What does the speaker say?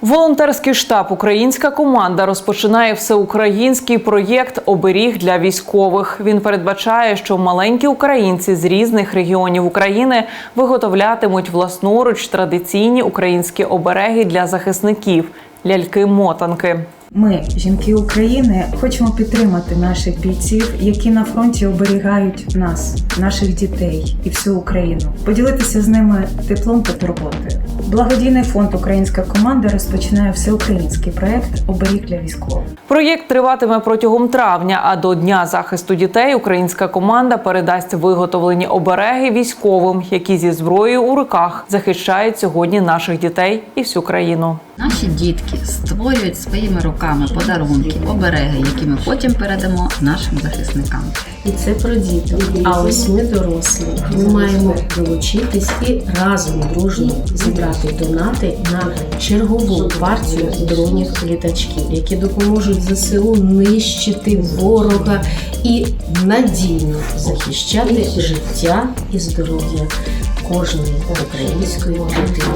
Волонтерський штаб Українська команда розпочинає всеукраїнський проєкт Оберіг для військових. Він передбачає, що маленькі українці з різних регіонів України виготовлятимуть власноруч традиційні українські обереги для захисників ляльки-мотанки. Ми, жінки України, хочемо підтримати наших бійців, які на фронті оберігають нас, наших дітей і всю Україну, поділитися з ними теплом та турботою. Благодійний фонд Українська команда розпочинає всеукраїнський проект Оберіг для військових. Проєкт триватиме протягом травня. А до Дня захисту дітей українська команда передасть виготовлені обереги військовим, які зі зброєю у руках захищають сьогодні наших дітей і всю країну. Наші дітки створюють своїми руками подарунки, обереги, які ми потім передамо нашим захисникам. І це про діток. А ось ми дорослі. Ми маємо долучитись і разом дружно зібрати донати на чергову партію дронів літачків, які допоможуть ЗСУ нищити ворога і надійно захищати життя і здоров'я кожної української дитини.